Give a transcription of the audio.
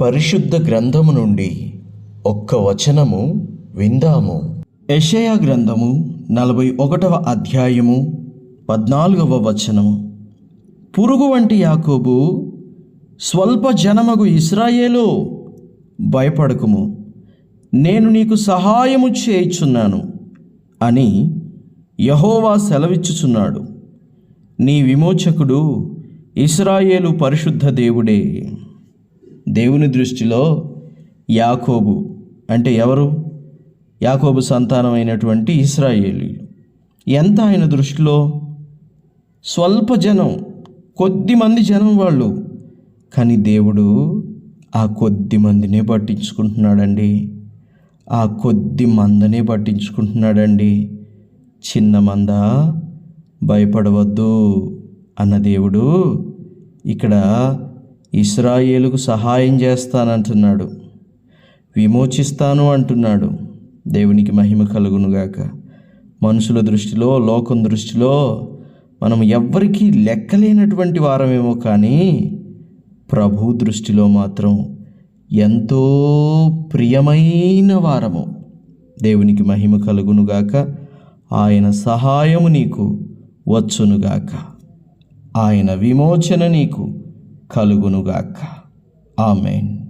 పరిశుద్ధ గ్రంథము నుండి ఒక్క వచనము విందాము. యషయా గ్రంథము నలభై ఒకటవ అధ్యాయము పద్నాలుగవ వచనము. పురుగు వంటి యాకోబు స్వల్ప జనమగు ఇస్రాయేలు భయపడకుము. నేను నీకు సహాయము చేయుచున్నాను అని యహోవా సెలవిచ్చుచున్నాడు. నీ విమోచకుడు ఇస్రాయేలు పరిశుద్ధ దేవుడే. దేవుని దృష్టిలో యాకోబు అంటే ఎవరు? యాకోబు సంతానమైనటువంటి ఇస్రాయేలీలు ఎంత ఆయన దృష్టిలో? స్వల్ప జనం కొద్ది మంది జనం వాళ్ళు. కానీ దేవుడు ఆ కొద్ది మందినే పట్టించుకుంటున్నాడండి. ఆ కొద్ది మందనే పట్టించుకుంటున్నాడండి. చిన్న మంద భయపడవద్దు అన్న దేవుడు ఇక్కడ ఇస్రాయేలుకు సహాయం చేస్తానంటున్నాడు. విమోచిస్తాను అంటున్నాడు. దేవునికి మహిమ కలుగునుగాక మనుషుల దృష్టిలో లోకం దృష్టిలో మనం ఎవ్వరికీ లెక్కలేనటువంటి వారమేమో కానీ ప్రభు దృష్టిలో మాత్రం ఎంతో ప్రియమైన వారము. దేవునికి మహిమ కలుగునుగాక ఆయన సహాయము నీకు వచ్చునుగాక ఆయన విమోచన నీకు కలుగునుగాక. ఆమెన్.